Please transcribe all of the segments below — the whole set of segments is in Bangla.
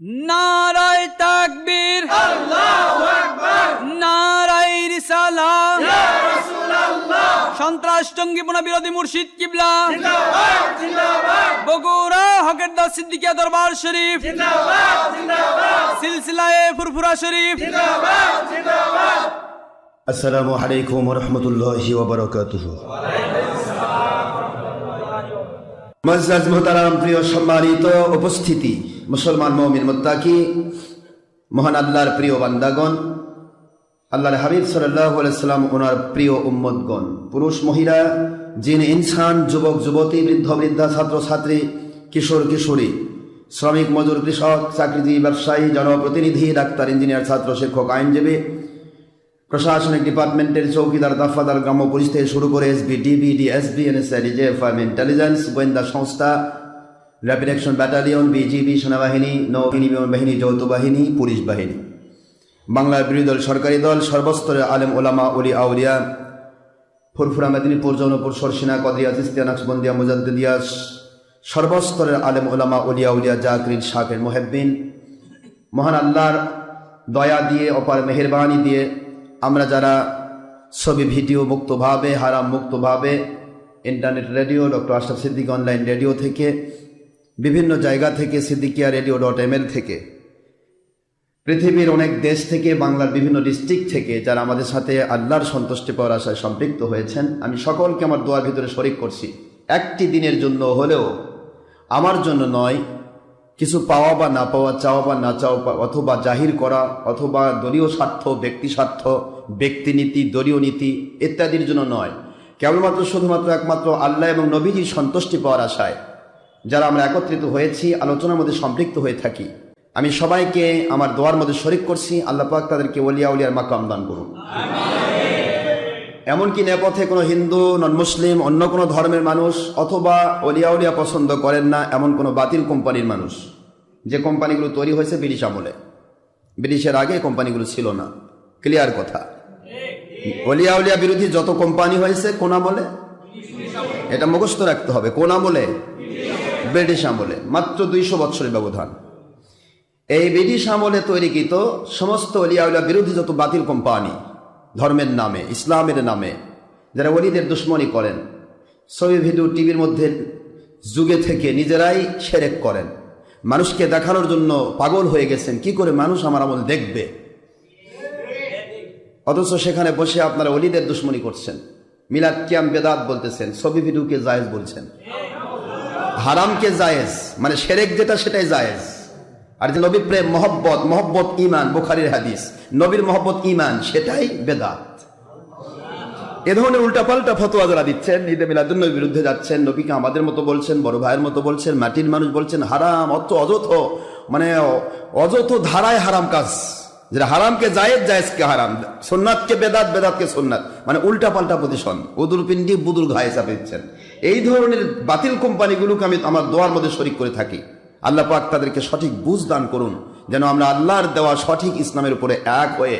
নারায় তাকবীর। নারায় রিসালা। সন্ত্রাস টঙ্গিপনা বিরোধী মুর্শিদ কিবলা। বগুড়া হকের দাস সিদ্দিকিয়া দরবার শরীফ। সিলসিলায়ে ফুরফুরা শরীফ। আসসালামু আলাইকুম রহমতুল্লাহি ওবরাকাতুহ। মজাজ মোহতারাম প্রিয় সম্মানিত উপস্থিতি। মুসলমান মমিন মুত্তাকি, মহান আল্লাহর প্রিয় বান্দাগণ, আল্লাহর হাবিব সাল্লাম ওনার প্রিয় উম্মতগণ, পুরুষ, মহিলা জিন ইনসান, যুবক, যুবতী, বৃদ্ধ, বৃদ্ধা, ছাত্র, ছাত্রী, কিশোর, কিশোরী, শ্রমিক, মজুর, কৃষক, চাকরিজীবী, ব্যবসায়ী, জনপ্রতিনিধি, ডাক্তার, ইঞ্জিনিয়ার, ছাত্র, শিক্ষক, আইনজীবী, প্রশাসনিক ডিপার্টমেন্টের চৌকিদার, দফাদার, গ্রাম্য পুলিশ থেকে শুরু করে SB DB DSB NSI reserve intelligence, গোয়েন্দা সংস্থা র্যাপিড অ্যাকশন ব্যাটালিয়ন বিজিবি সেনাবাহিনী, নৌবাহিনী বিমান বাহিনী যৌথ বাহিনী পুলিশ বাহিনী বাংলার বিরোধী দল, সরকারি দল, সর্বস্তরের আলেম ওলামা অলি আউলিয়া, ফুরফুরা মেদিনীপুর, জৌনপুর, সরসিনা কদিয়া তিস্তিয়া মুজাদ্দিদিয়া, সর্বস্তরের আলেম ওলামা অলিয়া উলিয়া জাকরিন শাকের মোহেব্বিন মহান আল্লাহর দয়া দিয়ে, অপার মেহেরবানি দিয়ে আমরা যারা ছবি, ভিডিও মুক্তভাবে, হারাম মুক্তভাবে, internet radio, doctor Ashraf Siddique online radio থেকে বিভিন্ন জায়গা থেকে সিদ্দিকিয়া রেডিও ডট এম থেকে। পৃথিবীর অনেক দেশ থেকে, বাংলার বিভিন্ন ডিস্ট্রিক্ট থেকে যারা আমাদের সাথে আল্লাহর সন্তুষ্টি পাওয়ার আশায় সম্পৃক্ত হয়েছেন, আমি সকলকে আমার দোয়ার ভিতরে শরিক করছি। একটি দিনের জন্য হলেও আমার জন্য নয়, কিছু পাওয়া বা না পাওয়া, চাওয়া বা না চাওয়া, অথবা জাহির করা, অথবা দলীয় স্বার্থ, ব্যক্তি স্বার্থ ব্যক্তিনীতি দলীয় নীতি ইত্যাদির জন্য নয়। কেবলমাত্র শুধুমাত্র একমাত্র আল্লাহ এবং নবীজির সন্তুষ্টি পাওয়ার আশায়। যারা আমরা একত্রিত হয়েছি, আলোচনার মধ্যে সম্পৃক্ত হয়ে থাকি। আমি সবাইকে আমার দোয়ার মধ্যে শরিক করছি। আল্লাহ পাক তাদেরকে ওলিয়া উলিয়ার মাকাম দান করুন। এমনকি নেপথে কোনো হিন্দু নন মুসলিম অন্য কোনো ধর্মের মানুষ অথবা অলিয়া উলিয়া পছন্দ করেন না এমন কোনো বাতিল কোম্পানির মানুষ। যে কোম্পানিগুলো তৈরি হয়েছে ব্রিটিশ আমলে। ব্রিটিশের আগে কোম্পানিগুলো ছিল না। ক্লিয়ার কথা। অলিয়া উলিয়া বিরোধী যত কোম্পানি হয়েছে কোন আমলে? এটা মুখস্থ রাখতে হবে। কোন আমলে? ব্রিটিশ আমলে, মাত্র দুইশো বৎসরের ব্যবধান। এই ব্রিটিশ আমলে তৈরিকৃত সমস্ত অলিয়াউলিয়া বিরোধী যত বাতিল কোম্পানি, ধর্মের নামে, ইসলামের নামে, যারা অলিদের দুশ্মনী করেন, ছবি, ভিডিও, টিভির মধ্যে যুগে থেকে নিজেরাই সেরেক করেন। মানুষকে দেখানোর জন্য পাগল হয়ে গেছেন, কি করে মানুষ আমার আমল দেখবে? অথচ সেখানে বসে আপনারা অলিদের দুশ্মনী করছেন। মিলাদ কিয়াম বেদাত বলতেছেন, ছবি, ভিডিওকে জায়েজ বলছেন। হারামকে জায়েজ মানে সেরেক যেটা সেটাই জায়েজ। আর যে নবী প্রেম, মহব্বত মহব্বত ইমান বুখারির হাদিস, নবীর মহব্বত ইমান সেটাই বেদাত। এ ধরনের উল্টাপাল্টা ফতোয়া যারা দিচ্ছেন, ঈদে মিলাদুন্নবীর বিরুদ্ধে যাচ্ছেন, নবীকে আমাদের মতো বলছেন, বড় ভাইয়ের মতো বলছেন, মাটির মানুষ বলছেন, হারাম, অত অযথ মানে অযথ ধারায় হারাম কাজ। যেটা হারামকে জায়েজ জায়েজকে হারাম। সোননাথকে বেদাত বেদাতকে সোননাথ মানে উল্টা পাল্টা প্রতিশন উদুর পিন্ডি বুদুর ঘায়ে দিচ্ছেন। এই ধরনের বাতিল কোম্পানিগুলোকে আমি আমার দোয়ার মধ্যে শরিক করে থাকি। আল্লাহ পাক তাদেরকে সঠিক বুঝ দান করুন যেন আমরা আল্লাহর দেওয়া সঠিক ইসলামের উপরে এক হয়ে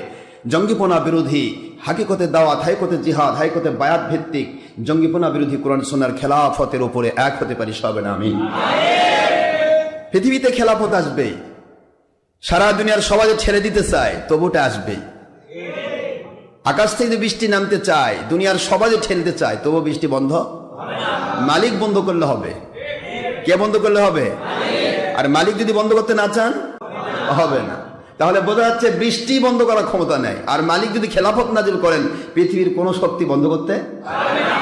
জঙ্গিপনা বিরোধী হাকিকতে দাওয়াত হাইকতে জিহাদ হাইকতে বায়াত ভিত্তিক জঙ্গিপনা বিরোধী কোরআন সোনার খেলাফতের উপরে এক হতে পারি সবে না আমি পৃথিবীতে খেলাফত আসবেই। সারা দুনিয়ার সবাই ছেড়ে দিতে চায়, তবুটা আসবেই। আকাশ থেকে বৃষ্টি নামতে চায়, দুনিয়ার সবাই ঠেলতে চায় তবু বৃষ্টি বন্ধ? মালিক বন্ধ করলে হবে। কে বন্ধ করলে হবে? আর মালিক যদি বন্ধ করতে না চান, হবে না। তাহলে বোঝা যাচ্ছে বৃষ্টি বন্ধ করার ক্ষমতা নেই। আর মালিক যদি খেলাফত নাজিল করেন, পৃথিবীর কোনো শক্তি বন্ধ করতে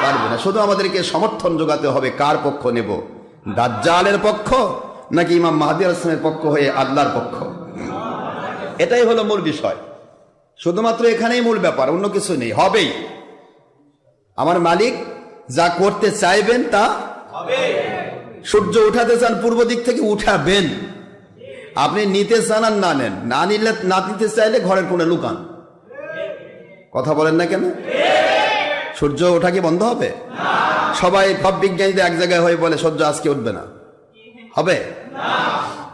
পারবে না। শুধু আমাদেরকে সমর্থন যোগাতে হবে, কার পক্ষ নেব? দাজ্জালের পক্ষ নাকি ইমাম মাহাদি আসলামের পক্ষ হয়ে আল্লাহর পক্ষ? এটাই হলো মূল বিষয়। শুধুমাত্র এখানেই মূল ব্যাপার অন্য কিছু নেই হবেই। আমার মালিক যা করতে চাইবেন তা সূর্য উঠাতে চান পূর্ব দিক থেকে উঠাবেন। আপনি নিতে চান আর না নেন না নিলে না নিতে চাইলে ঘরের কোণে লুকান। কথা বলেন না কেন? সূর্য ওঠা কি বন্ধ হবে? সবাই সব বিজ্ঞানীদের এক জায়গায় হয়ে বলে সূর্য আজকে উঠবে না। হবে?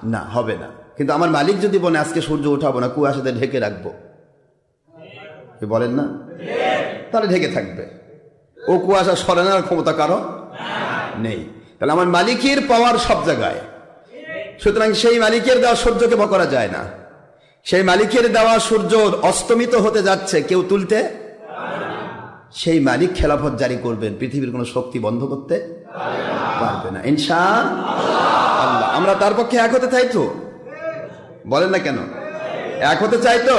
না হবে না। কিন্তু আমার মালিক যদি বলে, আজকে সূর্য উঠাবো না, কুয়াশাতে ঢেকে রাখব। বলেন না? তাহলে ঢেকে থাকবে। ও কুয়াশা সরে নেওয়ার ক্ষমতা কারও? নেই। তাহলে আমার মালিকের পাওয়ার সব জায়গায়। সুতরাং সেই মালিকের দেওয়া সূর্যকে বকরা যায় না। সেই মালিকের দেওয়া সূর্য অস্তমিত হতে যাচ্ছে, কেউ তুলতে সেই মালিক খেলাফত জারি করবেন, পৃথিবীর কোনো শক্তি বন্ধ করতে পারবে না। ইনশা আল্লাহ। আমরা তার পক্ষে এক হতে চাই তো? বলেন না কেন? এক হতে চাই তো?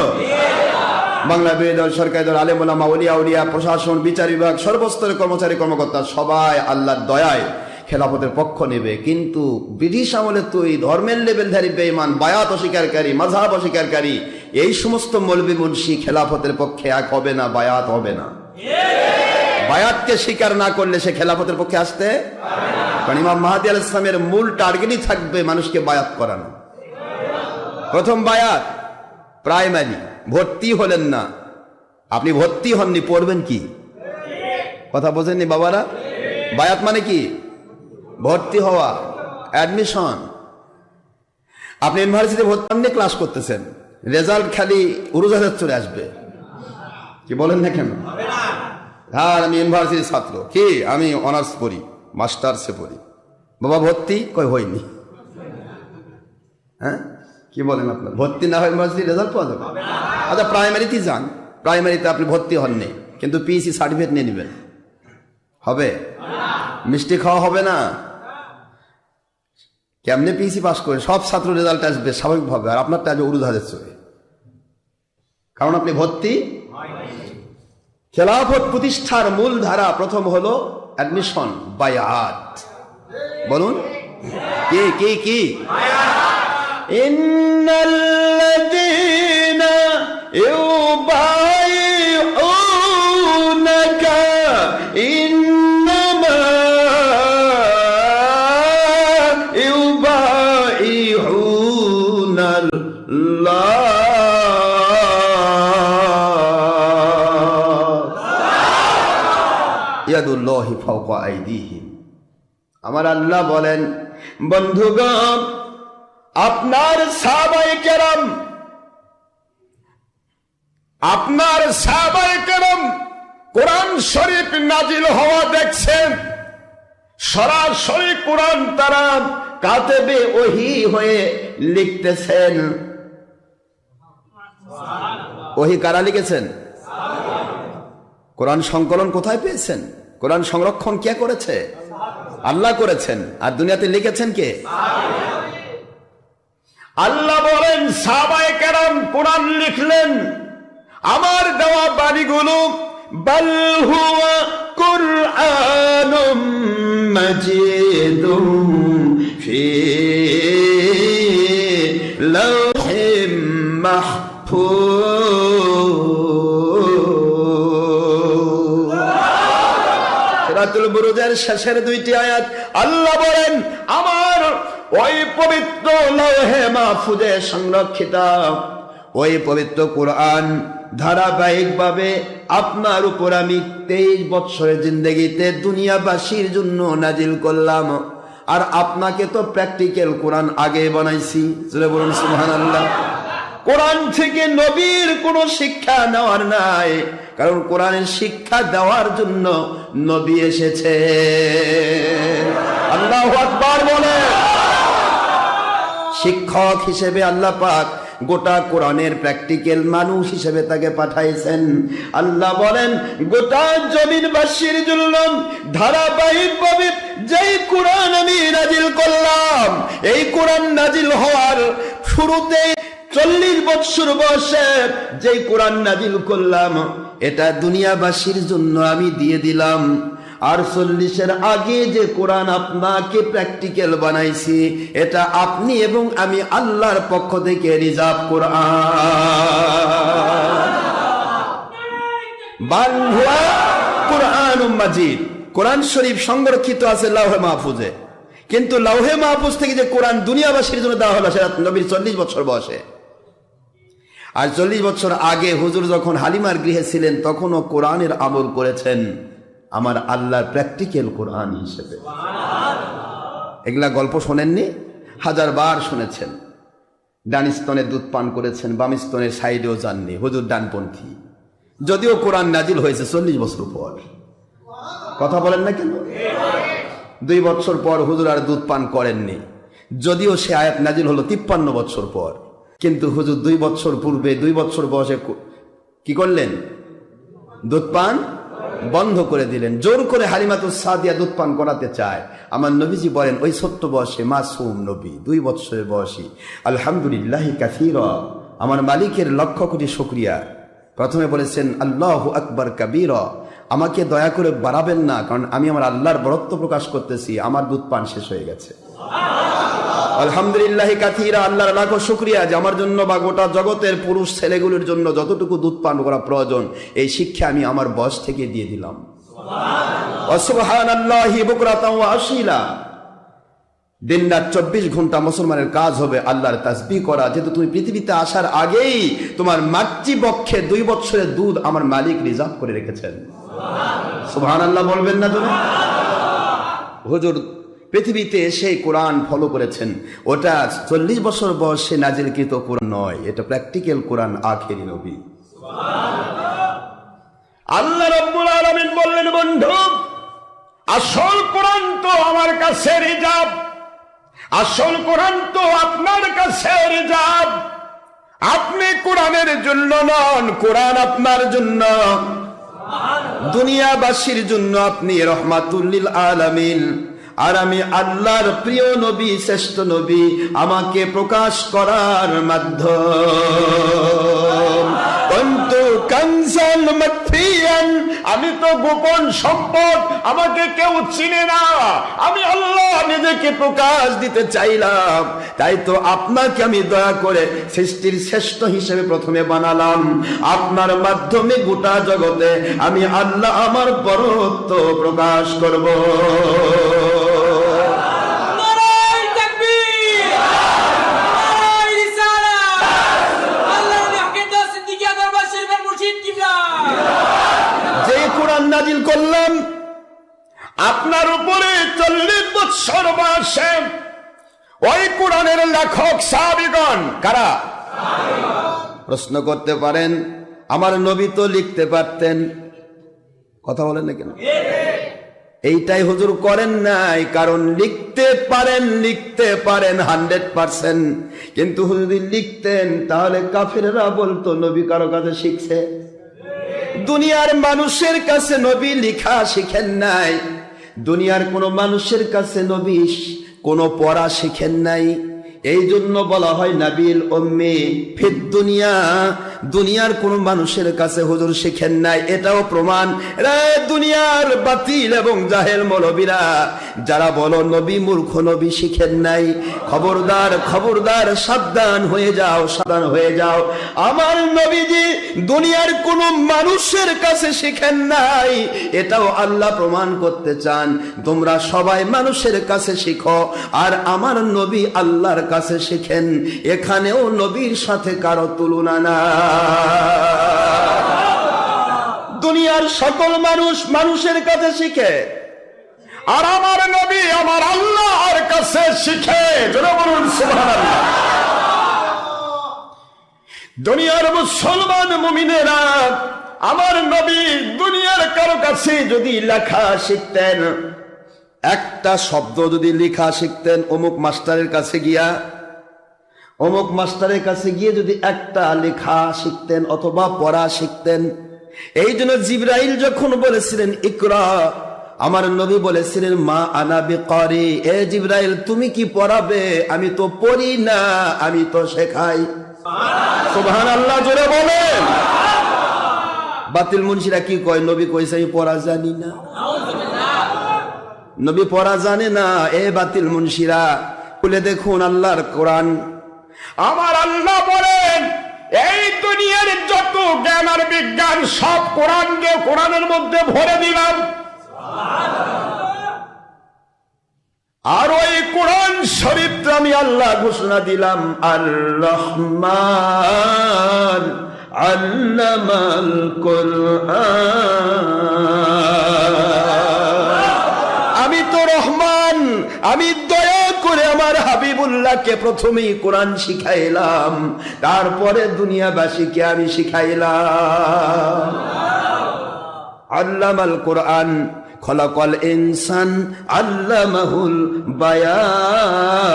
বাংলা বিরোধী দল, সরকারি দল আলেমুল্লাহ মাউলিয়া উলিয়া, প্রশাসন, বিচার বিভাগ, সর্বস্তরের কর্মচারী, কর্মকর্তা, সবাই আল্লাহর দয়ায় খেলাফতের পক্ষ নেবে। কিন্তু ব্রিটিশ আমলে তুই ধর্মের লেভেলধারী বেঈমান, বায়াত অস্বীকারী মাঝহাব অস্বীকারী, এই সমস্ত মলবি মুন্সি খেলাফতের পক্ষে এক হবে না, বায়াত হবে না। বায়াতকে স্বীকার না করলে সে খেলাফতের পক্ষে আসতে কারণ ইমাম মাহাদি আল ইসলামের মূল টার্গেটই থাকবে মানুষকে বায়াত করানো। প্রথম বায়াত প্রাইমারি ভর্তি হলেন না। আপনি ভর্তি হননি, পড়বেন কি? কথা বোঝেননি বাবারা? বায়াত মানে কি? ভর্তি হওয়া অ্যাডমিশন আপনি ইউনিভার্সিটি ভর্তি হননি ক্লাস করতেছেন। রেজাল্ট খালি উড়োজাহাজ চলে আসবে। কি বলেন না কেন? হ্যাঁ আমি ইউনিভার্সিটির ছাত্র। কি? আমি অনার্স পড়ি মাস্টার্সে পড়ি। বাবা ভর্তি? কই, হয়নি। হ্যাঁ? কি বলেন আপনার? ভর্তি না হয় ইউনিভার্সিটি রেজাল্ট পাওয়া যাবে? আচ্ছা প্রাইমারিতে যান। প্রাইমারিতে আপনি ভর্তি হননি কিন্তু পিএসসি সার্টিফিকেট নিয়ে নেবেন। হবে? মিষ্টি খাওয়া হবে না। কেমনে পিএসসি পাস করে? সব ছাত্র রেজাল্ট আসবে স্বাভাবিকভাবে আর আপনারটা আসবে উড়ুধারের চলে কারণ আপনি ভর্তি? খেলাফত প্রতিষ্ঠার মূল ধারা প্রথম হলো অ্যাডমিশন বায়াত বলুন। কি কি কি? ইন্নাল্লাযীনা ইউবাইউনাকা ইন্নামা ইউবাইউনাল্লাহ ইয়াদুল্লাহি ফাওকা আইদিহিম আমার আল্লাহ বলেন বন্ধুগণ আপনার সাহাবায়ে কেরাম আপনার সাহাবায়ে কেরাম কোরআন শরীফ নাজিল হওয়া দেখছেন। সরাসরি কোরআন তারা কাতেবে ওহি হয়ে লিখতেছেন। ওহি কারা লিখেছেন? কোরআন সংকলন কোথায় পেয়েছেন? কোরআন সংরক্ষণ কে করেছে? আল্লাহ করেছেন। আর দুনিয়াতে লিখেছেন কে? আল্লাহ বলেন সাবায় কেরাম কোরআন লিখলেন, আমার দেওয়া বাণীগুলো, বাল হুয়া কুরআনুম ফি বুরুজের শেষের দুইটি আয়াত, আল্লাহ বলেন, আমার ওই পবিত্র লৌহে মাহফুজে সংরক্ষিত। ওই পবিত্র কোরআন ধারাবাহিকভাবে আপনার উপর আমি তেইশ বৎসরের জিন্দগিতে দুনিয়াবাসীর জন্য নাজিল করলাম। আর আপনাকে তো প্র্যাকটিক্যাল কোরআন আগে বানাইছি। বলুন কোরআন থেকে নবীর কোনো শিক্ষা নেওয়ার নাই। কারণ কোরআনের শিক্ষা দেওয়ার জন্য নবী এসেছে। আল্লাহ আকবার বলে শিক্ষক হিসেবে আল্লাহ পাক গোটা কোরআনের প্র্যাকটিক্যাল মানুষ হিসেবে তাকে পাঠাইছেন। আল্লাহ বলেন, গোটা জমিনবাসীর জন্য ধারাবাহিক ভাবে যেই কোরআন আমি নাজিল করলাম, এই কোরআন নাজিল হওয়ার শুরুতে চল্লিশ বৎসর বয়সে যেই কোরআন নাজিল করলাম, এটা দুনিয়াবাসীর জন্য আমি দিয়ে দিলাম। আর চল্লিশের আগে যে কোরআন আপনাকে প্র্যাকটিক্যাল বানাইছি, এটা আপনি এবং আমি আল্লাহর পক্ষ থেকে রিজার্ভ কোরআন। কোরআনুম মাজিদ। কোরআন শরীফ সংরক্ষিত আছে লাউহে মাহফুজে। কিন্তু লাউহে মাহফুজ থেকে যে কোরআন দুনিয়াবাসীর জন্য দেওয়া হলো, সেটা নবীর চল্লিশ বছর বয়সে। আর চল্লিশ বছর আগে হুজুর যখন হালিমার গৃহে ছিলেন, তখনও কোরআনের আমল করেছেন। আমার আল্লাহর প্র্যাকটিক্যাল কোরআন হিসেবে। এগুলা গল্প শোনেননি? হাজার বার শুনেছেন। ডান স্তনে দুধ পান করেছেন, বাম স্তনের সাইডেও যাননি। হুজুর ডানপন্থী। যদিও কোরআন নাজিল হয়েছে চল্লিশ বছর পর। কথা বলেন না কেন? দুই বছর পর হুজুর আর দুধ পান করেননি। যদিও সে আয়াত নাজিল হলো তিপ্পান্ন বছর পর। কিন্তু হুজুর দুই বছর পূর্বে, দুই বছর বয়সে কি করলেন? দুধ পান? বন্ধ করে দিলেন, জোর করে হালিমাতুল সাদিয়া দুধ পান করাতে চায়। আমার নবীজি বলেন, ওই ছোট্ট বয়সে মাসুম নবী, দুই বছরের বয়সী। আলহামদুলিল্লাহ কাথির আমার মালিকের লক্ষ কোটি শুক্রিয়া। প্রথমে বলেছেন, আল্লাহ আকবর কাবির, আমাকে দয়া করে বাড়াবেন না, কারণ আমি আমার আল্লাহর বরত্ব প্রকাশ করতেছি, আমার দুধ পান শেষ হয়ে গেছে। আলহামদুলিল্লাহ কাথিরা আল্লাহর লাখো শুক্রিয়া যে আমার জন্য বা গোটা জগতের পুরুষ ছেলেগুলোর জন্য যতটুকু দুধ পান করা প্রয়োজন এই শিক্ষা আমি আমার বয়স থেকে দিয়ে দিলাম। দিন রাত চব্বিশ ঘণ্টা মুসলমানের কাজ হবে আল্লাহর তাসবি করা। যেহেতু তুমি পৃথিবীতে আসার আগেই তোমার মাতৃপক্ষে দুই বছরের দুধ আমার মালিক রিজার্ভ করে রেখেছেন। সুবহান আল্লাহ বলবেন না তুমি হুজুর পৃথিবীতে এসে কোরআন ফলো করেছেন। ওটা চল্লিশ বছর বয়সে নাজিলকৃত কোরআন নয়, এটা প্র্যাকটিক্যাল কোরআন আখেরি নবী। আল্লাহ রব্বুল আলামিন বললেন, বন্ধু, আসল কোরআন তো আমার কাছে রিজার্ভ। আসল কোরআন তো আপনার কাছে রিজার্ভ। আপনি কোরআনের জন্য নন, কোরআন আপনার জন্য। দুনিয়াবাসীর জন্য আপনি রহমাতুল্লিল আলামিন। আর আমি আল্লাহর প্রিয় নবী, শ্রেষ্ঠ নবী আমাকে প্রকাশ করার মাধ্যম। আমি তো গোপন সম্পদ, আমাকে কেউ চিনে না। আমি আল্লাহ নিজেকে প্রকাশ দিতে চাইলাম। তাই তো আপনাকে আমি দয়া করে সৃষ্টির শ্রেষ্ঠ হিসেবে প্রথমে বানালাম। আপনার মাধ্যমে গোটা জগতে আমি আল্লাহ আমার বরত্ব প্রকাশ করব নারায় তাকবীর নারায় রিসালাত আল্লাহ নবী হকের সিদ্দিকিয়া দরবার শরীফের মুর্শিদ কিবলা যে কোরআন নাজিল করলাম আপনার উপরে চল্লিশ বৎসর ওই কোরআনের লেখক সাবিগণ কারা? প্রশ্ন করতে পারেন, আমার নবী তো লিখতে পারতেন। কথা বলেন না কেন? এইটাই হুজুর করেন নাই, কারণ লিখতে পারেন লিখতে পারেন, হান্ড্রেড পার্সেন্ট। কিন্তু যদি লিখতেন, তাহলে কাফেররা বলতো, নবী কারও কাছে শিখছে। দুনিয়ার মানুষের কাছে নবী লিখা শিখেন নাই। দুনিয়ার কোনো মানুষের কাছে নবিশ কোনো পড়া শিখেন নাই। এই জন্য বলা হয় নাবিল ওম্মে ফির দুনিয়া। দুনিয়ার কোন মানুষের কাছে হুজুর শিখেন নাই, এটাও প্রমাণ। দুনিয়ার বাতিল এবং জাহেল মৌলবীরা, যারা বলো নবী মূর্খ নবী শিখেন নাই। খবরদার খবরদার, সাবধান হয়ে যাও, সাবধান হয়ে যাও। আমার নবীজি দুনিয়ার কোন মানুষের কাছে শিখেন নাই, এটাও আল্লাহ প্রমাণ করতে চান। তোমরা সবাই মানুষের কাছে শিখো, আর আমার নবী আল্লাহর কাছে শিখেন। এখানেও নবীর সাথে কারও তুলনা না দুনিয়ার সকল মানুষ মানুষের কাছে শিখে। আর আমার নবী আমার আল্লাহর কাছে শিখে। দুনিয়ার মুসলমান মুমিনেরা, আমার নবী দুনিয়ার কারও কাছে যদি লেখা শিখতেন, একটা শব্দ যদি লেখা শিখতেন, অমুক মাস্টারের কাছে গিয়া অমুক মাস্টারের কাছে গিয়ে যদি একটা লেখা শিখতেন অথবা পড়া শিখতেন, এই জন্য জিব্রাইল যখন বলেছিলেন, ইকরা আমার নবী বলেছিলেন, মা আনাবি করে এ জিব্রাইল, তুমি কি পড়াবে? আমি তো পড়ি না, আমি তো শেখাই। সুবহান আল্লাহ জোরে বলেন। বাতিল মুন্সিরা কি কয়? নবী কইছে, আমি পড়া জানি না। নবী পড়া জানে না। এ বাতিল মুন্সিরা খুলে দেখুন আল্লাহর কোরআন আমার আল্লাহ বলেন, এই দুনিয়ার যত জ্ঞান আর বিজ্ঞান, সব কোরআন দিয়ে কোরআনের মধ্যে ভরে দিলাম। আর ওই কোরআন শরীফ আমি আল্লাহ ঘোষণা দিলাম আর রহমান আল্লামাল আমি তো রহমান, আমি দয়া করে আমার হাবিবুল্লাহকে প্রথমেই কোরআন শিখাইলাম, তারপরে দুনিয়াবাসীকে আমি শিখাইলাম। আল্লামাল কোরআন, খলাকল ইনসান, আল্লামাহুল বায়ান।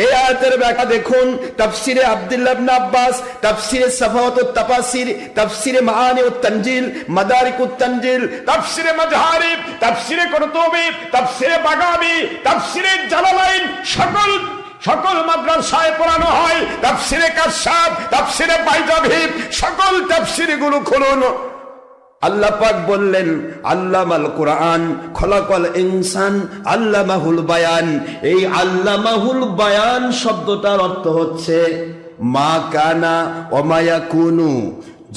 এই আয়াতের ব্যাখ্যা দেখুন, তাফসিরে আব্দুল্লাহ আব্বাস, তাফসিরে সাফাওয়াত তাফাসির, তাফসিরে মাআনি ও তানজিল মাদারিক ও তানজিল, তাফসিরে মাজহারিব, তাফসিরে কুরতুবি, তাফসিরে বাগাবি, তাফসিরে জালালাইন, সকল সকল মাদ্রাসায় পড়ানো হয়, তাফসিরে কাশাব, তাফসিরে বাইজাভিব সকল তাফসিরে গুলো খুলুন। আল্লাহ পাক বললেন, আল্লামাল কোরআন, খলাকল ইনসান, আল্লামাহুল বায়ান। এই আল্লামাহুল বায়ান শব্দটার অর্থ হচ্ছে, মা কানা অমায়া কুনু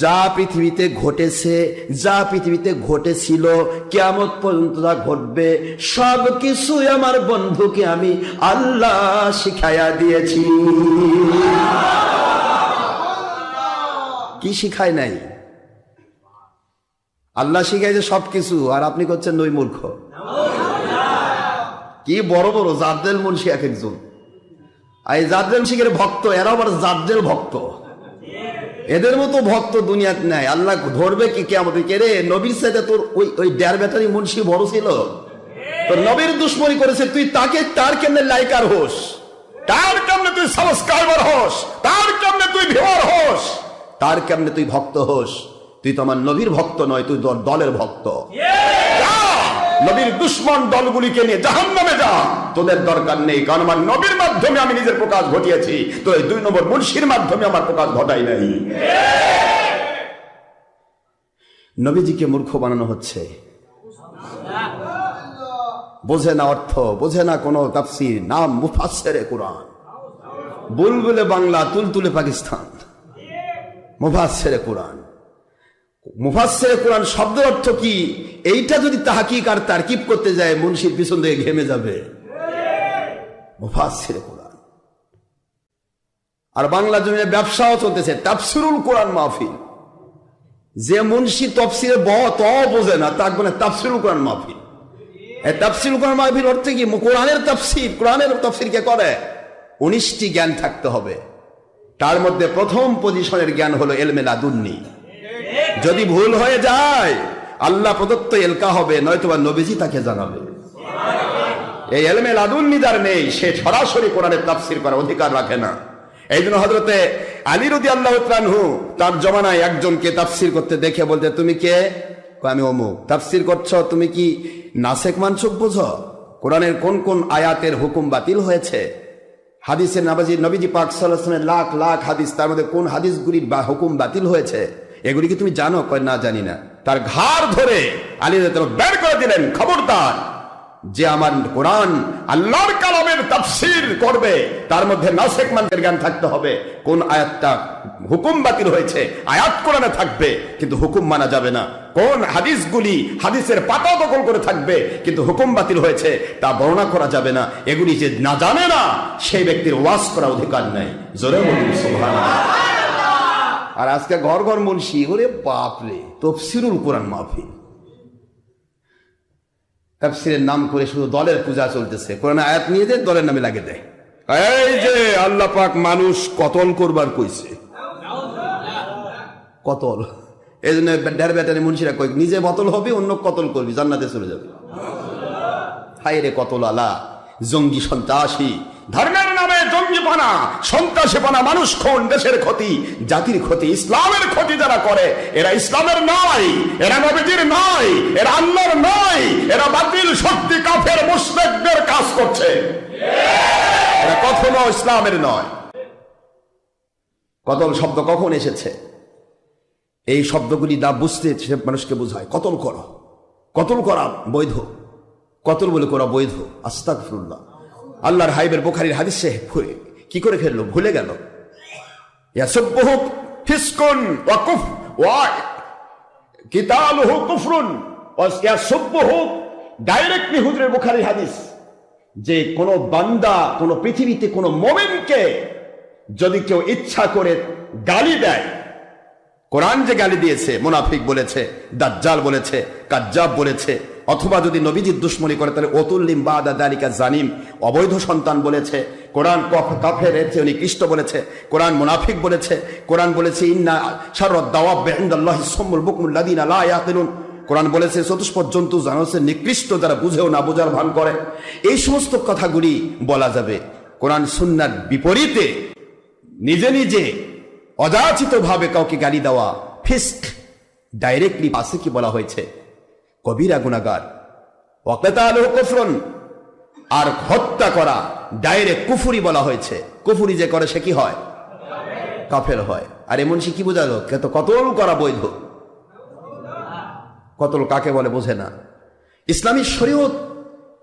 যা পৃথিবীতে ঘটেছে, যা পৃথিবীতে ঘটেছিল কেমন পর্যন্ত যা ঘটবে, সব কিছুই আমার বন্ধুকে আমি আল্লাহ শিখাইয়া দিয়েছি। কি শিখায় নাই? আল্লাহ শিখাইছে সবকিছু, আর আপনি করছেন নই মূর্খ। কি বড় বড় জাদ্দেল মুন্সি এক একজন। আর এই জাদ্দেল শিখের ভক্ত এরা আবার জাদ্দেল ভক্ত। এদের মতো ভক্ত দুনিয়াতে নাই। আল্লাহ ধরবে কি কেমন কে রে নবীর সাথে তোর ওই ওই ডেয়ার ব্যাটারি মুন্সি বড় ছিল। তোর নবীর দুশ্মনী করেছে, তুই তাকে তার কেমনে লাইকার হোস? তার কেমনে তুই সাবস্ক্রাইবার হোস? তার কেমনে তুই ভিওর হোস? তার কেমনে তুই ভক্ত হোস? তুই তো আমার নবীর ভক্ত নয় তুই তোর দলের ভক্ত। নবীর দুশ্মন দলগুলিকে নিয়ে জাহান নামে যা। তোদের দরকার নেই কারণ আমার নবীর মাধ্যমে আমি নিজের প্রকাশ ঘটিয়েছি। তো এই দুই নম্বর মুন্সির মাধ্যমে আমার প্রকাশ ঘটাই নাই। নবীজিকে মূর্খ বানানো হচ্ছে। বোঝে না অর্থ বোঝে না কোনো তাফসির নাম মুফাসের কোরআন। বুলবুলে বাংলা তুলতুলে পাকিস্তান। মুফাসের কোরআন। মুফাসের কোরআন শব্দের অর্থ কি? এইটা যদি তাহাকিক আর তারকিব করতে যায়, মুন্সির পিছন থেকে ঘেমে যাবে। মুফাসের কোরআন। আর বাংলা জমিনে ব্যবসাও চলতেছে। তাফসিরুল কোরআন মাহফিল। যে মুন্সি তফসিরে ব, ত বোঝে না, তার মানে তাফসিরুল কোরআন মাহফিল। কোরআন মাহফিল অর্থে কি? কোরআনের তাফসির, কোরআনের কে করে? উনিশটি জ্ঞান থাকতে হবে। তার মধ্যে প্রথম পজিশনের জ্ঞান হলো এলমেলা লাদুন্নি। যদি ভুল হয়ে যায়, আল্লাহ প্রদত্ত এলকা হবে, নয়তোবা নবীজি তাকে জানাবে। এই এলমে লাদুন্নি যার নেই, সে সরাসরি কোরআনের তাফসির করার অধিকার রাখে না। এই জন্য হজরতে আলী আল্লাহ প্রাণহু তার জমানায় একজনকে তাফসির করতে দেখে বলতে, তুমি কে? আমি অমুক। তাফসির করছ? তুমি কি নাসেক মানসুক বোঝো? কোরআনের কোন কোন আয়াতের হুকুম বাতিল হয়েছে? হাদিসের নাবাজি নবীজি পাক সাল্লাহামের লাখ লাখ হাদিস, তার মধ্যে কোন হাদিসগুলির বা হুকুম বাতিল হয়েছে? এগুলি কি তুমি জানো? কয়, না, জানি না। তার ঘাড় ধরে আলী বের করে দিলেন, খবরদার। যে আমার কোরআন আল্লাহর কালামের তাফসির করবে, তার মধ্যে নাসেক মানদের জ্ঞান থাকতে হবে। কোন আয়াতটা হুকুম বাতিল হয়েছে, আয়াত কোরআনে থাকবে, কিন্তু হুকুম মানা যাবে না। কোন হাদিসগুলি হাদিসের পাতা দখল করে থাকবে, কিন্তু হুকুম বাতিল হয়েছে, তা বর্ণনা করা যাবে না। এগুলি যে না জানে না, সেই ব্যক্তির ওয়াজ করা অধিকার নেই। জোরে বলুন, সুবহানাল্লাহ। আর আজকে ঘর ঘর মুন্সি, ওরে বাপরে, তফসিরুল কোরআন মাহফিল। তাফসিরের নাম করে শুধু দলের পূজা চলতেছে। কোরআন আয়াত নিয়ে যায় দলের নামে লাগে দেয় এই যে আল্লাহ পাক মানুষ কতল করবার কইছে। কতল? এই জন্য ডের ব্যাটারি মুন্সিরা কই নিজে বতল হবে, অন্য কতল করবি, জান্নাতে চলে যাবে। হাই রে কতল আলা জঙ্গি সন্ত্রাসী ধর্মের জঙ্গিপানা সন্ত্রাসীপানা মানুষ খুন, দেশের ক্ষতি, জাতির ক্ষতি, ইসলামের ক্ষতি যারা করে, এরা ইসলামের নয়, এরা নবীজির নয়, এরা আল্লাহর নয়, এরা বাতিল শক্তি কাফের মুসলিকদের কাজ করছে। এরা কখনো ইসলামের নয়। কতল শব্দ কখন এসেছে? এই শব্দগুলি না বুঝতে সে মানুষকে বোঝায়। কতল করো। কতল করা বৈধ। কতল বলে করা বৈধ। আস্তাক ফিরুল্লাহ আল্লাহর হাইবের বোখারির হাদিসে ভু- কি করে ফেলল? ভুলে গেল। ডাইরেক্টলি হুজুরের বোখারির হাদিস। যে কোন বান্দা, কোন পৃথিবীতে কোন মোমেনকে যদি কেউ ইচ্ছা করে গালি দেয়, কোরআন যে গালি দিয়েছে, মুনাফিক বলেছে, দাজ্জাল বলেছে, কাজ্জাব বলেছে অথবা যদি নবীজির দুশ্মনী করে, তাহলে অতুল্লিম বাদা দালিকা জানিম। অবৈধ সন্তান বলেছে, কোরআন কফ- কাফের এর চেয়ে নিকৃষ্ট বলেছে, কোরআন মুনাফিক বলেছে, কোরআন বলেছে, ইন্না শারদ দাওয়াব বিইনদাল্লাহি সুম্মুল বুকমুল লাযিনা লা ইয়াকিলুন। কোরআন বলেছে, চতুষ্পদ জন্তু জানোসের নিকৃষ্ট, যারা বুঝেও না বোঝার ভান করে। এই সমস্ত কথাগুলি বলা যাবে। কোরআন সুন্নার বিপরীতে নিজে নিজে অযাচিত ভাবে কাউকে গালি দেওয়া, ফিস্ক, ডাইরেক্টলি পাশে কি বলা হয়েছে। কবিরা গুণাগার ওয়াকাতা আলহ কফরন। আর হত্যা করা, ডাইরেক্ট কুফুরি বলা হয়েছে। কুফুরি যে করে সে কি হয়? কাফের হয়। আর এমন সে কি বোঝালো কে তো কতল করা বৈধ। কতল কাকে বলে বোঝে না। ইসলামী শরীয়ত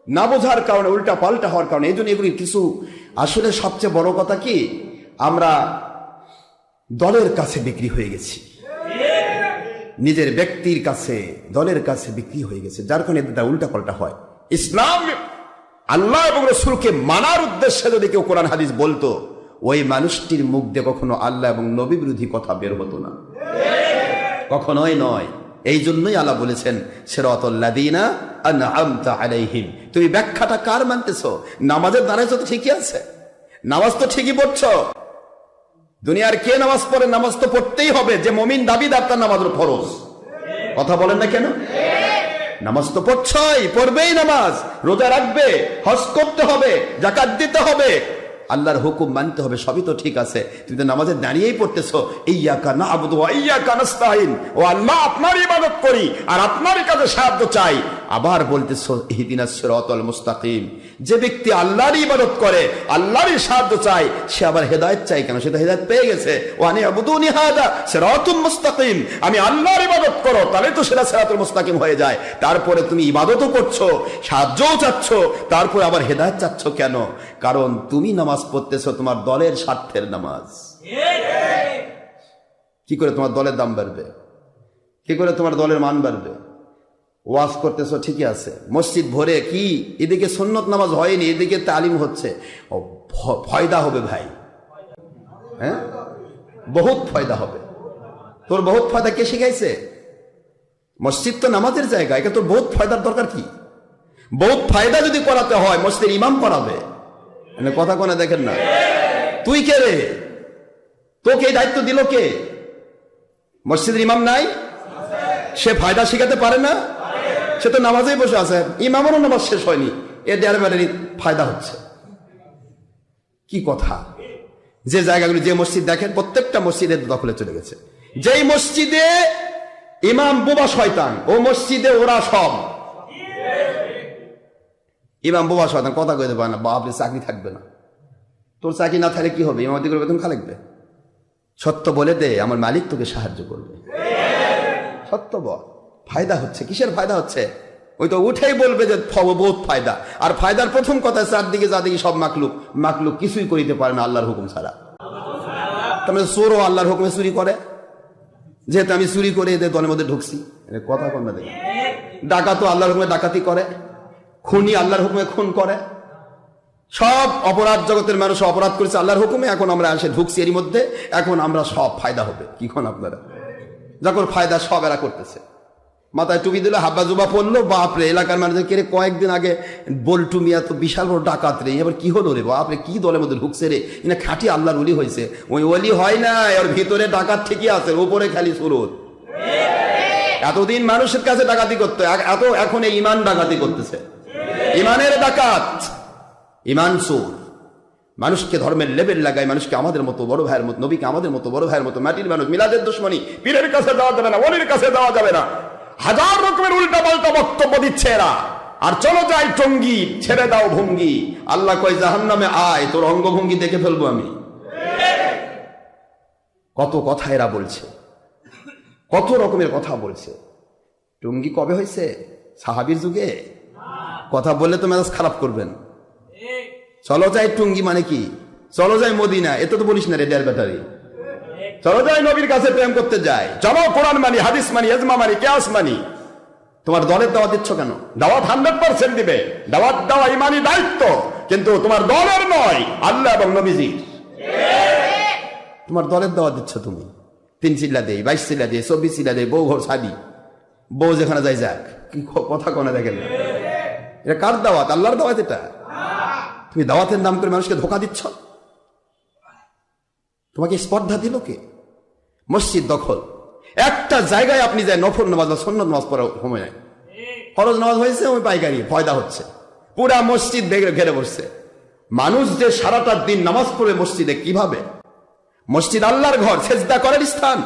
না বোঝার কারণে, উল্টা পাল্টা হওয়ার কারণে, এই জন্য এগুলি কিছু আসলে সবচেয়ে বড় কথা কি, আমরা দলের কাছে বিক্রি হয়ে গেছি। নিজের ব্যক্তির কাছে, দলের কাছে বিক্রি হয়ে গেছে, যার কারণে এটা উল্টা পাল্টা হয়। ইসলাম আল্লাহ এবং রসুলকে মানার উদ্দেশ্যে যদি কেউ কোরআন, হাদিস বলতো, ওই মানুষটির মুখ দিয়ে কখনো আল্লাহ এবং নবী বিরোধী কথা বের হতো না। কখনোই নয়। এই জন্যই আল্লাহ বলেছেন সেরতল্লাদিনা আলাইহিম। তুমি ব্যাখ্যাটা কার মানতেছ? নামাজের দাঁড়াইছো তো ঠিকই আছে। নামাজ তো ঠিকই পড়ছো। দুনিয়ার কে নামাজ পড়ে, নামাজ তো পড়তেই হবে। যে মমিন দাবিদার, তার নামাজের ফরজ। কথা বলেন না কেন? নামাজ তো পড়ছই, পড়বেই নামাজ। রোজা রাখবে, হজ করতে হবে, জাকাত দিতে হবে। আল্লাহর হুকুম মানতে হবে, সবই তো ঠিক আছে। তুমি তো নামাজে দাঁড়িয়েই পড়তেছো। ইয়াকা না ও আল্লাহ আপনার ইবাদত করি, আর আপনার কাছে সাহায্য চাই। আবার বলতেছো, ইহদিনাস সিরাতাল মুস্তাকিম। যে ব্যক্তি আল্লাহর ইবাদত করে আল্লাহরই সাহায্য চাই সে আবার হেদায়েত চাই কেন? সে তো হেদায়েত পেয়ে গেছে। ও আনি আবুদুনি হাদা সিরাতুম মুস্তাকিম। আমি আল্লাহর ইবাদত করো তাহলে তো সেটা সিরাতুল মুস্তাকিম হয়ে যায়। তারপরে তুমি ইবাদতও করছ সাহায্যও চাচ্ছ তারপর আবার হেদায়েত চাচ্ছ কেন? কারণ তুমি নামাজ পড়তেছো তোমার দলের স্বার্থের নামাজ। কি করে তোমার দলের দাম বাড়বে? কি করে তোমার দলের মান বাড়বে? ওয়াজ করতেছো, ঠিকই আছে। মসজিদ ভরে কি? এদিকে সন্নত নামাজ হয়নি, এদিকে তালিম হচ্ছে। ফয়দা হবে ভাই। হ্যাঁ? বহুত ফয়দা হবে। তোর বহুত ফয়দা কে শিখাইছে? মসজিদ তো নামাজের জায়গা এটা তোর বহুত ফয়দার দরকার কি? বহুত ফায়দা যদি করাতে হয়, মসজিদের ইমাম করাবে। মানে কথা কোনে দেখেন না? তুই কে রে? তোকে এই দায়িত্ব দিল কে? মসজিদের ইমাম নাই? সে ফায়দা শিখাতে পারে না? সে তো নামাজেই বসে আছে। ইমামেরও নামাজ শেষ হয়নি। এ দেয়ার বেড়ারি ফায়দা হচ্ছে। কি কথা? যে জায়গাগুলি, যে মসজিদ দেখেন, প্রত্যেকটা মসজিদের দখলে চলে গেছে। যেই মসজিদে ইমাম বোবা শয়তান, ও মসজিদে ওরা সব। ইমাম বোবা শয়তান, কথা কইতে পারে না বাপরে চাকরি থাকবে না। তোর চাকরি না থাকলে কি হবে? ইমামতি করে বেতন খা লাগবে সত্য বলে দে, আমার মালিক তোকে সাহায্য করবে। সত্য বল। ফায়দা হচ্ছে? কিসের ফায়দা হচ্ছে? ওই তো উঠেই বলবে যে বহুত ফায়দা। আর ফায়দার প্রথম কথা চারদিকে যাদিকে সব মাকলুক মাকলুক কিছুই করিতে পারে না আল্লাহর হুকুম ছাড়া। তার মানে চোরও আল্লাহর হুকুমে চুরি করে। যেহেতু আমি চুরি করে এদের দলের মধ্যে ঢুকছি। কথা কন না দেখি আল্লাহর হুকুমে ডাকাতি করে। খুনি আল্লাহর হুকুমে খুন করে। সব অপরাধ জগতের মানুষ অপরাধ করেছে আল্লাহর হুকুমে, এখন আমরা এসে ঢুকছি এরই মধ্যে। এখন আমরা সব ফায়দা হবে। কি কোন আপনারা? যখন ফায়দা সব এরা করতেছে। মাথায় টুপি দিল, হাব্বা জুবা পড়ল বাপরে, এলাকার মানুষদের কেড়ে কয়েকদিন আগে বল্টু মিয়া তো বিশাল বড় ডাকাত রে, এবার কি হলো রে বাপরে, কি দলের মধ্যে ঢুকছে রে? না খাঁটি আল্লাহর ওলি হয়েছে। ওই ওলি হয় না ওর ভিতরে ডাকাত ঠিকই আছে, উপরে খালি সুরত। এতদিন মানুষের কাছে ডাকাতি করতো এত এখন এই ইমান ডাকাতি করতেছে। ইমানের ডাকাত ইমান সুর মানুষকে ধর্মের লেবেল লাগায়, মানুষকে আমাদের মতো বড় ভাইয়ের মতো, নবীকে আমাদের মতো বড় ভাইয়ের মতো, মাটির মানুষ, মিলাদের দুশ্মনী, পীরের কাছে দেওয়া যাবে না, অলির কাছে দেওয়া যাবে না। হাজার রকমের উল্টা পাল্টা বক্তব্য দিচ্ছে এরা। আর চলো যাই টঙ্গি, ছেড়ে দাও ভঙ্গি। আল্লাহ কয় জাহান নামে আয়, তোর অঙ্গভঙ্গি দেখে ফেলব আমি। কত কথা এরা বলছে। কত রকমের কথা বলছে। টঙ্গি কবে হয়েছে? সাহাবির যুগে? কথা বললে তো মেজাজ খারাপ করবেন। চলো যাই টুঙ্গি মানে কি? চলো যাই মদিনা এত তো বলিস না রেডিয়ার ব্যাটারি। চলো যাই, নবীর কাছে প্রেম করতে যাই। চলো কোরআন মানি, হাদিস মানি এজমা মানি, কেয়াস মানি। তোমার দলের দাওয়াত দিচ্ছ কেন? দাওয়াত হান্ড্রেড পার্সেন্ট দিবে। দাওয়াত দেওয়া ইমানি দায়িত্ব। কিন্তু তোমার দলের নয়, আল্লাহ এবং নবীজির। তোমার দলের দাওয়াত দিচ্ছ তুমি। তিন চিল্লা দেই, বাইশ চিল্লা দেই, চব্বিশ চিল্লা দেই, বউ ঘর সাদি। বউ যেখানে যাই যাক। কি কথা কোনে দেখেন। এটা কার দাওয়াত? আল্লাহর দাওয়াত এটা? তুমি দাওয়াতের নাম করে মানুষকে ধোকা দিচ্ছ? তোমাকে স্পর্ধা দিল কে? মসজিদ দখল। একটা জায়গায় আপনি যায় নফর নামাজ বা সন্ন্যত নামাজ পড়ার সময় নাই। ফরজ নামাজ হয়েছে, ওই পাইকারি ফয়দা হচ্ছে। পুরা মসজিদ ঘেরে বসছে মানুষ যে সারাটা দিন নামাজ পড়বে মসজিদে কীভাবে? মসজিদ আল্লাহর ঘর, সেজদা করার স্থান।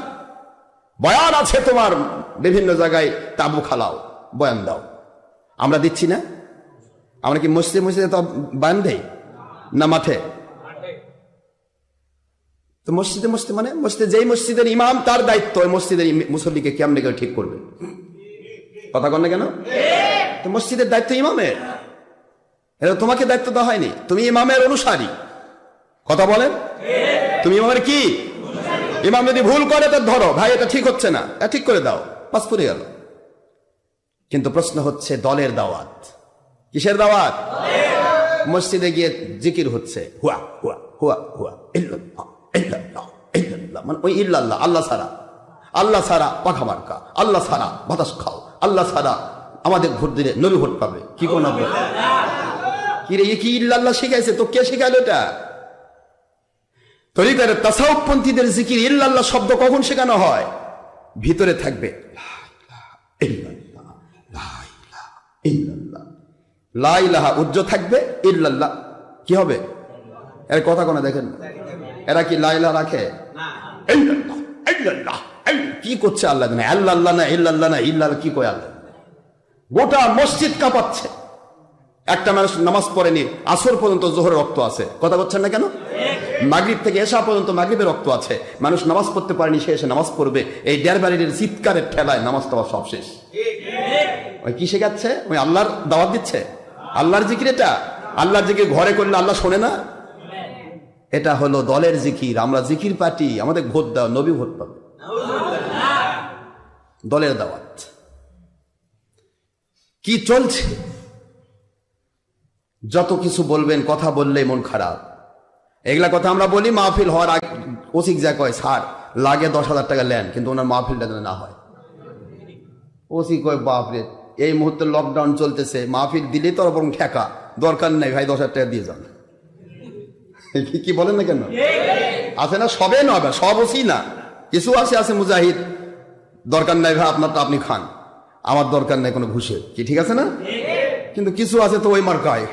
বয়ান আছে তোমার, বিভিন্ন জায়গায়, তাবু খালাও, বয়ান দাও। আমরা দিচ্ছি না? আমরা কি মসজিদে মসজিদে তো বয়ান দেই? না মাঠে? তো মসজিদে মসজিদ মানে মসজিদে যেই মসজিদের ইমাম, তার দায়িত্ব ওই মসজিদের মুসল্লিকে কেমনে করে ঠিক করবে? কথা কন না কেন? তো মসজিদের দায়িত্ব ইমামের। এটা তোমাকে দায়িত্ব দেওয়া হয়নি। তুমি ইমামের অনুসারী। কথা বলেন? তুমি ইমামের কি? ইমাম যদি ভুল করে, তো ধরো। ভাই, এটা ঠিক হচ্ছে না। এটা ঠিক করে দাও। পাস ফুরে গেল। কিন্তু প্রশ্ন হচ্ছে, দলের দাওয়াত। কিসের দাওয়াত? মসজিদে গিয়ে জিকির হচ্ছে। হুয়া হুয়া হুয়া হুয়া। মানে ওই ইল্লাল্লাহ আল্লাহ সারা আল্লাহ সারা পাখা মার্কা আল্লাহ সারা বাতাস খাও আল্লাহ সারা আমাদের দিলে ভোট পাবে। কি কোন কি ইল্লাল্লাহ শিখাইছে? তো কে এটা? তরিকার তাসাউপন্থীদের জিকির ইল্লাল্লাহ শব্দ কখন শেখানো হয়? ভিতরে থাকবে লা ইলাহা ইল্লাল্লাহ, লা ইলাহা ইল্লাল্লাহ। লা ইলাহা উজ্জ থাকবে ইল্লাল্লাহ। কি হবে? এর কথা কোনো দেখেন না। এরা কি লাইলা রাখে। কি করছে আল্লাহ জানে? আল্লাহ আল্লাহ না ইল্লাল্লাহ না ইল্লাল্লাহ কি কয় আল্লাহ? গোটা মসজিদ কাঁপাচ্ছে। একটা মানুষ নামাজ পড়েনি আসর পর্যন্ত জোহরের রক্ত আছে। কথা বলছেন না কেন? মাগরিব থেকে এসা পর্যন্ত মাগরিবের রক্ত আছে। মানুষ নামাজ পড়তে পারেনি সে এসে নামাজ পড়বে। এই ডের বাড়ির চিৎকারের ঠেলায় নামাজ টামাজ সব শেষ। ওই কি শেখাচ্ছে? ওই আল্লাহর দাওয়াত দিচ্ছে? আল্লাহর জিকির এটা? আল্লাহর জিকির ঘরে করলে আল্লাহ শোনে না? এটা হলো দলের জিকির, আমরা জিকির পার্টি, আমাদের ভোট দাও নবী ভোট পাবে। দলের দাওয়াত। কি চলছে? যত কিছু বলবেন, কথা বললে মন খারাপ। এগুলা কথা আমরা বলি, মাহফিল হওয়ার আগে ওসিক যা কয়, স্যার, লাগে দশ হাজার টাকা নেন কিন্তু ওনার মাহফিলটা যেন না হয়। ওসি কয়, বাপরে, এই মুহূর্তে লকডাউন চলতেছে, মাহফিল দিলেই তো বরং ঠেকা। দরকার নেই, ভাই, দশ হাজার টাকা দিয়ে যান। কি- বলেন না কেন? আছে না? সবে না আবার সব ওসি না। কিছু আছে আছে মুজাহিদ। দরকার নাই ভাই, আপনারটা আপনি খান। আমার দরকার নাই কোনো ঘুষে কি ঠিক আছে না? কিন্তু কিছু আছে তো ওই মার্কায়।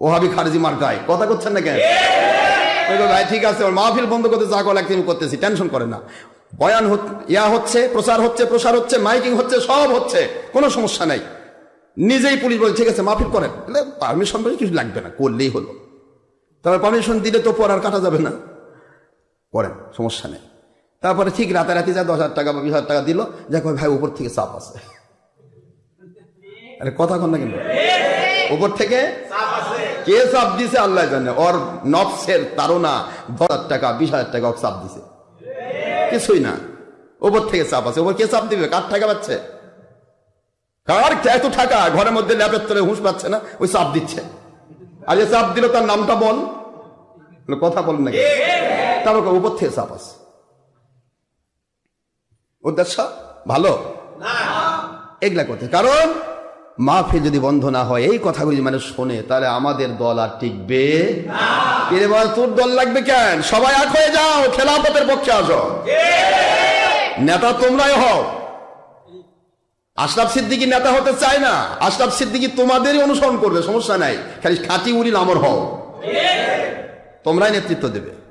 ওহাবি খারজি মার্কায়। কথা করছেন না কেন? ভাই, ঠিক আছে, ওর মাহফিল বন্ধ করতে যা কল একদিন করতেছি, টেনশন করে না। বয়ান ইয়া হচ্ছে, প্রচার হচ্ছে, প্রসার হচ্ছে, মাইকিং হচ্ছে, সব হচ্ছে, কোনো সমস্যা নাই। নিজেই পুলিশ বলে, ঠিক আছে, মাহফিল করেন। পারমিশন কিছু লাগবে না, করলেই হলো। তবে পারমিশন দিলে তো পর আর কাটা যাবে না। করেন সমস্যা নেই। তারপরে ঠিক রাতারাতি যা দশ হাজার টাকা বা বিশ হাজার টাকা দিল দেখো ভাই, উপর থেকে চাপ আছে। আরে, কথা কন না কিন্তু উপর থেকে কে চাপ দিছে, আল্লাহ জানে। ওর নফসের তারা দশ হাজার টাকা, বিশ হাজার টাকা চাপ দিছে। কিছুই না। উপর থেকে চাপ আছে। উপর কে চাপ দিবে? কার টাকা পাচ্ছে? কার? এত টাকা ঘরের মধ্যে ল্যাপের তলে হুঁশ পাচ্ছে না, ওই চাপ দিচ্ছে। যে চাপ দিল তার নামটা বল। কথা বলেন নাকি? তারপর কয়, উপর থেকে চাপ আছে। উদ্দেশ্য? ভালো? এগুলা করতে। কারণ মাহফিল যদি বন্ধ না হয় এই কথাগুলি যদি মানুষ শোনে তাহলে আমাদের দল আর টিকবে বল, তোর দল লাগবে কেন? সবাই এক হয়ে যাও খেলাফতের পক্ষে আসো। নেতা তোমরাই হও। আশরাফ সিদ্দিকি নেতা হতে চায় না আশরাফ সিদ্দিকি তোমাদেরই অনুসরণ করবে সমস্যা নাই। খালি খাঁটি উড়িল আমর হও। তোমরাই নেতৃত্ব দেবে।